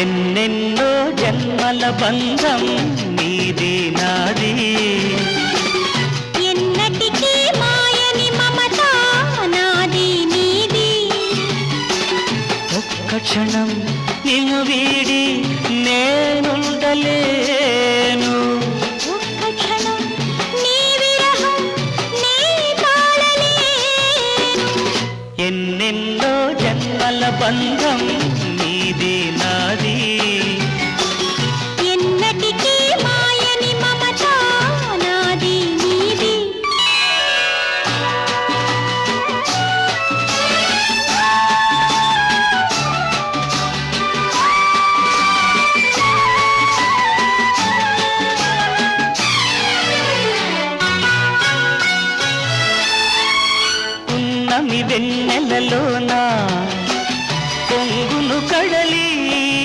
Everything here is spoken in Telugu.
ఎన్నెన్నో జన్మల బంధం నీది నాది. ఎన్నటికీ మాయని మమత నాది నీది. ఒక్క క్షణం నిన్ను వీడి నేనుండలేను. ఒక్క క్షణం నీ విరహం నీ తాళలేను ఎన్నెన్నో జన్మల బంధం నాది వెన్నెలలోనా పొంగును కడలి